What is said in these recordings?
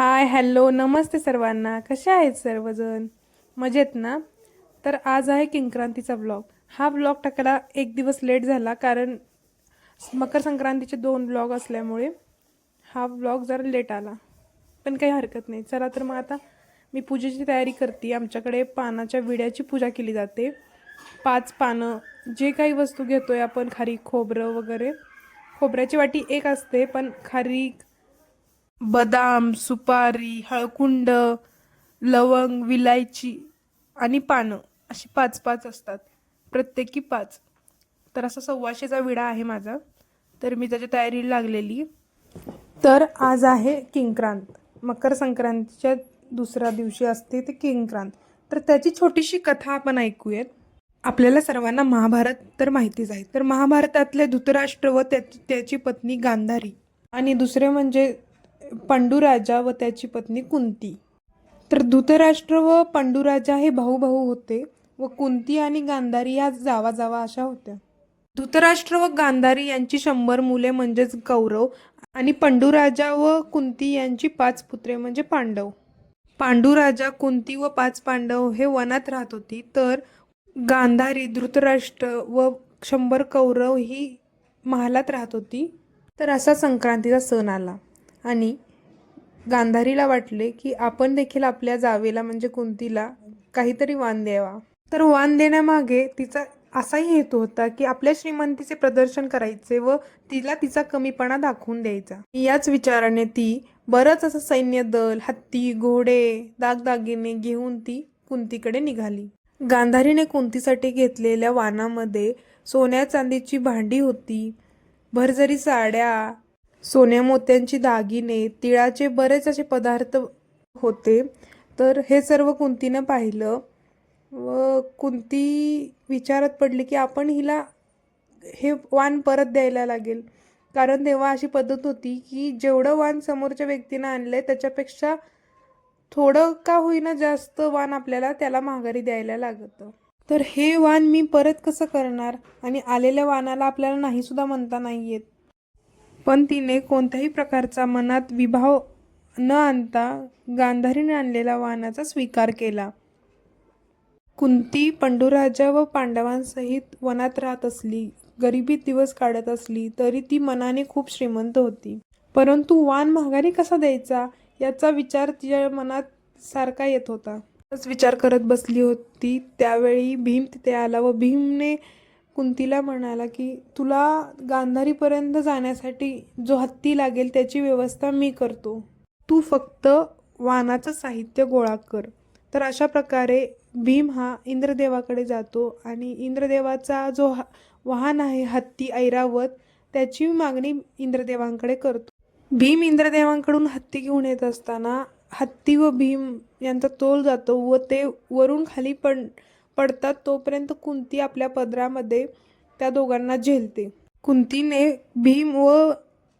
Hi hello नमस्ते सर्वांना. कसे आहेत सर्वजण? मजेत ना? तर आज आहे किंक्रांतीचा ब्लॉग हा ब्लॉग टाकायला एक दिवस लेट झाला कारण मकर संक्रांतीचे दोन ब्लॉग असल्यामुळे हा ब्लॉग जरा लेट आला. पण काही हरकत नाही. चला तर मग आता मी पूजेची तयारी करते. आमच्याकडे पानाच्या विड्याची पूजा केली जाते. पाच पानं. जे काही वस्तू घेतो आहे आपण खारी खोबरं वगैरे. खोबऱ्याची वाटी एक असते पण खारीक बदाम सुपारी हळकुंड लवंग विलायची आणि पानं अशी पाच पाच असतात. प्रत्येकी पाच. तर असा सव्वाशेचा विडा आहे माझा. तर मी त्याच्या तयारीला लागलेली. तर आज आहे किंक्रांत. मकर संक्रांतीच्या दुसऱ्या दिवशी असते ते किंक्रांत. तर त्याची छोटीशी कथा आपण ऐकूयात. आपल्याला सर्वांना महाभारत तर माहितीच आहे. तर महाभारतातले धृतराष्ट्र व त्या- त्याची पत्नी गांधारी. आणि दुसरे म्हणजे पांडुराजा व त्याची पत्नी कुंती. तर धृतराष्ट्र व पांडुराजा हे भाऊ भाऊ होते व कुंती आणि गांधारी या जावा जावा अशा होत्या. धृतराष्ट्र व गांधारी यांची शंभर मुले म्हणजेच कौरव आणि पांडुराजा व कुंती यांची पाच पुत्रे म्हणजे पांडव. पांडुराजा कुंती व पाच पांडव हे वनात राहत होती. तर गांधारी धृतराष्ट्र व शंभर कौरव ही महालात राहत होती. तर असा संक्रांतीचा सण आला आणि गांधारीला वाटले की आपण देखील आपल्या जावेला म्हणजे कुंतीला काहीतरी वाण द्यावा. तर वाण देण्यामागे तिचा असाही हेतू होता की आपल्या श्रीमंतीचे प्रदर्शन करायचे व तिला तिचा कमीपणा दाखवून द्यायचा. याच विचाराने ती बरंच असं सैन्य दल हत्ती घोडे दागदागिने घेऊन ती कुंतीकडे निघाली. गांधारीने कुंतीसाठी घेतलेल्या वानामध्ये सोन्या चांदीची भांडी होती भरजरी साड्या सोन्या मोत्यांची दागिने तिळाचे बरेच असे पदार्थ होते. तर हे सर्व कुंतीनं पाहिलं. व कुंती विचारात पडली की आपण हिला हे वाण परत द्यायला लागेल. कारण तेव्हा अशी पद्धत होती की जेवढं वाण समोरच्या व्यक्तीनं आणलं आहे त्याच्यापेक्षा थोडं का होईना जास्त वाण आपल्याला त्याला माघारी द्यायला लागतं. तर हे वाण मी परत कसं करणार? आणि आलेल्या वाणाला आपल्याला नाहीसुद्धा म्हणता नाही येत. पण तिने कोणत्याही प्रकारचा मनात विभाव न आणता गांधारीने आणलेला वाहनाचा स्वीकार केला. कुंती पंडुराजा व पांडवांसहित वनात राहत असली गरिबीत दिवस काढत असली तरी ती मनाने खूप श्रीमंत होती. परंतु वाण माघारी कसा द्यायचा याचा विचार तिच्या मनात सारखा येत होता. तसंच विचार करत बसली होती. त्यावेळी भीम तिथे आला व भीमने कुंतीला म्हणाला की तुला गांधारीपर्यंत जाण्यासाठी जो हत्ती लागेल त्याची व्यवस्था मी करतो. तू फक्त वानाचं साहित्य गोळा कर. तर अशा प्रकारे भीम हा इंद्रदेवाकडे जातो आणि इंद्रदेवाचा जो हा वाहन आहे हत्ती ऐरावत त्याची मागणी इंद्रदेवांकडे करतो. भीम इंद्रदेवांकडून हत्ती घेऊन येत असताना हत्ती व भीम यांचा तोल जातो व ते वरून खाली पण पडतात तोपर्यंत कुंती आपल्या पदरामध्ये त्या दोघांना झेलते. कुंतीने भीम व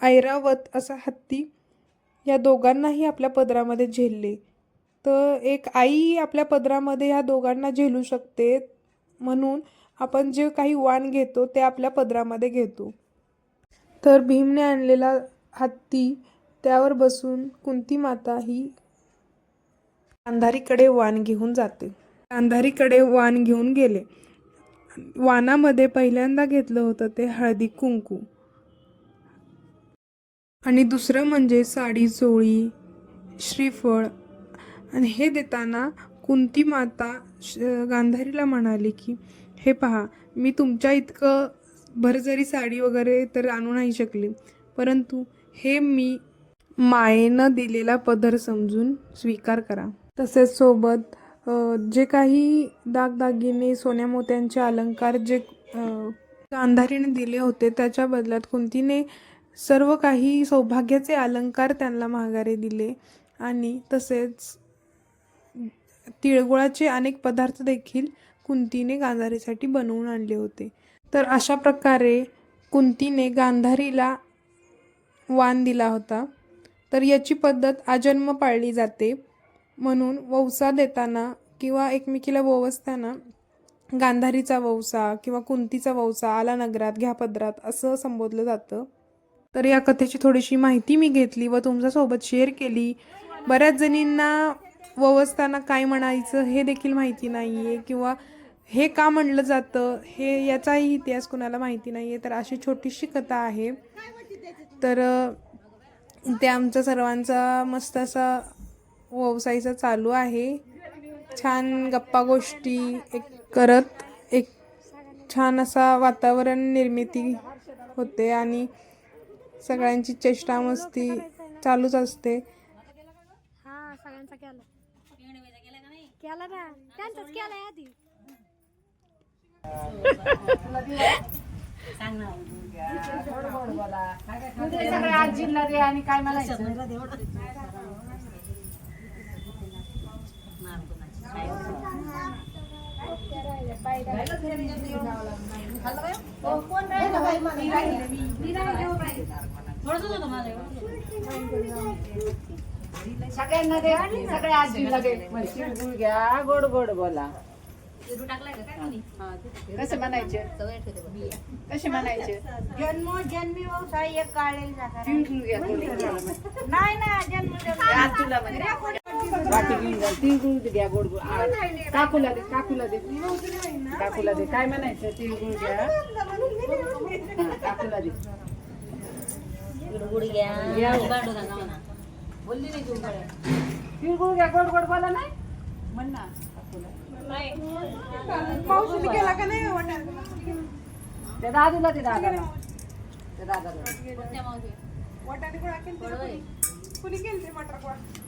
ऐरावत असा हत्ती या दोघांनाही आपल्या पदरामध्ये झेलले. तर एक आई आपल्या पदरामध्ये ह्या दोघांना झेलू शकते म्हणून आपण जे काही वाण घेतो ते आपल्या पदरामध्ये घेतो. तर भीमने आणलेला हत्ती त्यावर बसून कुंती माता ही अंधारीकडे वाण घेऊन जाते. गांधारीकडे वाण घेऊन गेले. वानामध्ये पहिल्यांदा घेतलं होतं ते हळदी कुंकू. आणि दुसरं म्हणजे साडी चोळी श्रीफळ. आणि हे देताना कुंती माता श- गांधारीला म्हणाली की हे पहा मी तुमच्या इतकं भरजरी साडी वगैरे तर आणू नाही शकले परंतु हे मी मायेनं दिलेला पदर समजून स्वीकार करा. तसेच सोबत जे काही दागदागिने सोन्या मोत्यांचे अलंकार जे गांधारीने दिले होते त्याच्या बदल्यात कुंतीने सर्व काही सौभाग्याचे अलंकार त्यांना माघारे दिले. आणि तसेच तिळगुळाचे अनेक पदार्थ देखील कुंतीने गांधारीसाठी बनवून आणले होते. तर अशा प्रकारे कुंतीने गांधारीला वाण दिला होता. तर याची पद्धत आजन्म पाळली जाते. म्हणून वौसा देताना किंवा एकमेकीला ववसताना गांधारीचा वौसा किंवा कुंतीचा वौसा आला नगरात घ्या पदरात असं संबोधलं जातं. तर या कथेची थोडीशी माहिती मी घेतली व तुमच्यासोबत शेअर केली. बऱ्याच जणींना ववसताना काय म्हणायचं हे देखील माहिती नाही आहे किंवा हे का म्हणलं जातं हे याचाही इतिहास कुणाला माहिती नाही आहे तर अशी छोटीशी कथा आहे. तर ते आमचा सर्वांचा मस्त असा व्यवसायचा चालू आहे. छान गप्पा गोष्टी एक करत एक छान असा वातावरण निर्मिती होते आणि सगळ्यांची चेष्टा मस्ती चालूच असते. हा आजीला दे आणि काय म्हणायचं? सगळ्यांना दे सगळ्या आजीला दे तिळगुळ घ्या गोड गोड बोला कसं म्हणायचे? कसे म्हणायचे? जन्मोजन्मी व्यवसाय एक बोला. नाही ना जन्म तुला म्हणे. वाटी घेऊन जा. तिळगुळ घ्या गोड गोड आ, काकूला दे काकूला दे. काकूला दे. काय म्हणायचं? तिळगुळ घ्या हा, काकूला दे. घ्या. तिळगुळ घ्या गोड गोड बोला नाही. म्हण ना. काकूला त्या दादूला ते दादाला त्या दादाला जर त्या दादाला दे. तिळगुळ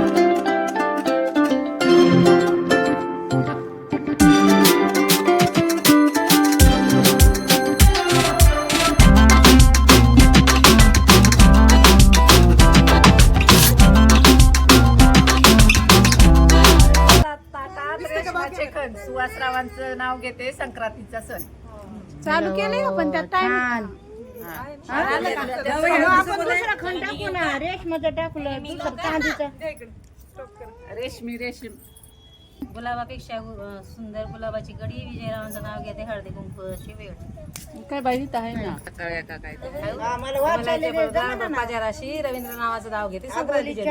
सुहासरावांचं नाव घेते संक्रांतीचा सण. चालू केलंय का पण त्यात टाइम आपण दुसरा खंड टाकू ना. रेशमाचं टाकलं दुसरं चांदीचं. रेशमी रेशीम. गुलाबापेक्षा सुंदर गुलाबाची गडी विजयरावांचं नाव घेते हळदी कुंकू वेळ. काय बाई आहे ना? राशी रवींद्र नावाचं नाव घेते संक्रांतीच्या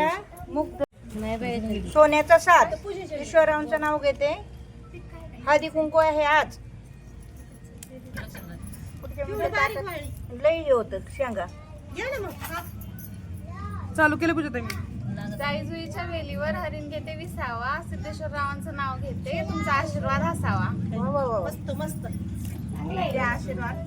दिवशी. नाही बाई सोन्याचा साथ. ईश्वरांचं नाव घेते. हळदी कुंकू आहे आज. लई होत शेंगा. चालू केलं पूजा ताई मी. जाईजुईच्या वेलीवर हरिण घेते विसावा सिद्धेश्वर रावांचं नाव घेते तुमचा आशीर्वाद असावा. मस्त मस्त. द्या आशीर्वाद.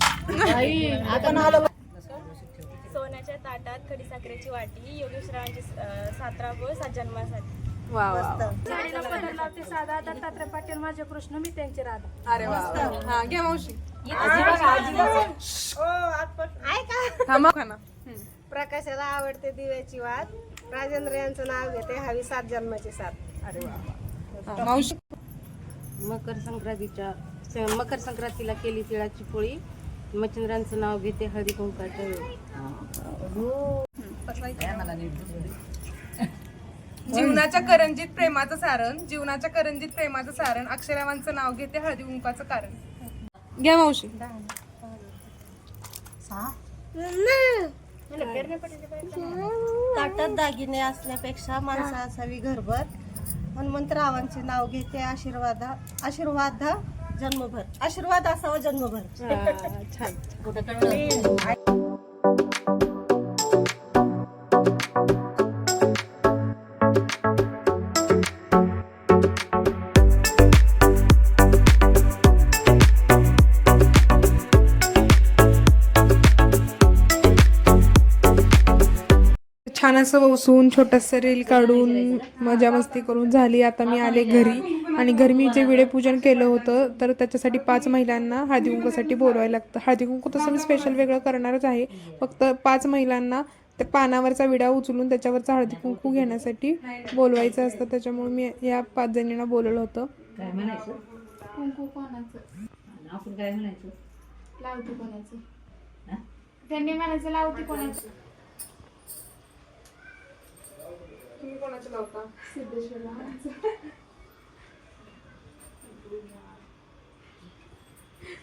सोन्याच्या ताटात खडीसाखरेची वाटी योगेश्वरांची सातरा बोळ सात जन्मासाठी. वा वा साडीला पदर लावते साधा दत्तात्रय पाटील माझे कृष्ण मी त्यांचे राधा. अरे वा वा. हा घ्या मावशी. ऐका. थांबा खाना प्रकाशाला आवडते दिव्याची वाद राजेंद्र यांचं नाव घेते हवी सात जन्माची साथ अरे वा वा. हा, मावशी. मकर संक्रांतीच्या स- मकर संक्रांतीला केली तिळाची पोळी. मच्छिंद्रांचं नाव घेते हळदी कुंकाच्या वेळी जीवनाच्या करंजीत प्रेमाचं सारण जीवनाच्या करंजीत प्रेमाचं सारण. अक्षरावांचं नाव घेते हळदी कुंकाचं कारण. घ्या मावशी. ताटात दागिने असण्यापेक्षा माणसं असावी घरभर. हनुमंतरावांचे नाव घेते आशीर्वाद आशीर्वाद जन्मभर. आशीर्वाद असावा जन्मभर. असं वसून छोटंसं रील काढून मजा मस्ती करून झाली. आता मी आले घरी. आणि घरी मी जे विडेपूजन केलं होतं तर त्याच्यासाठी पाच महिलांना हळदी कुंकूसाठी बोलवायला लागतं. हळदी कुंकू तसं मी स्पेशल वेगळं करणारच आहे. फक्त पाच महिलांना त्या पानावरचा विडा उचलून त्याच्यावरचा हळदी कुंकू घेण्यासाठी बोलवायचं असतं. त्याच्यामुळे मी या पाच जणींना बोलवलं होतं. काय म्हणायचं? कुंकू कोणाचं? आपण काय म्हणायचं? लावती कोणाचं? त्यांनी म्हणायचं लावती कोणाचं?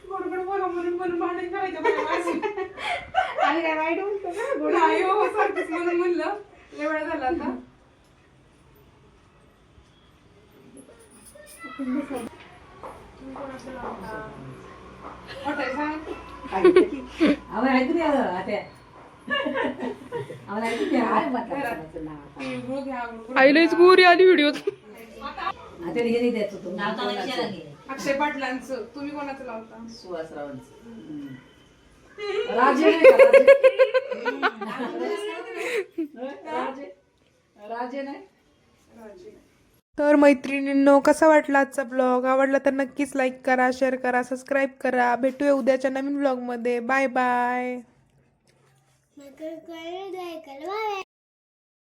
गोड गोड बोला म्हणून भांडण करायचं काय वाईट बोलतो का नाही हो सारखंच म्हणून म्हणलं लय वेळा झाला आता? हॉटेल सांग. तिळगुळ घ्या, गुळगुळ. आईलाच गोरी आली व्हिडिओ अक्षय पाटलांचं. तुम्ही कोणाचं लावता? राजे का, राजे? राजे राजे तर मैत्रिणींनो कसा वाटला आजचा ब्लॉग आवडला तर नक्कीच लाईक करा शेअर करा सबस्क्राईब करा. भेटूया उद्याच्या नवीन ब्लॉगमध्ये bye bye Macro de Calvare.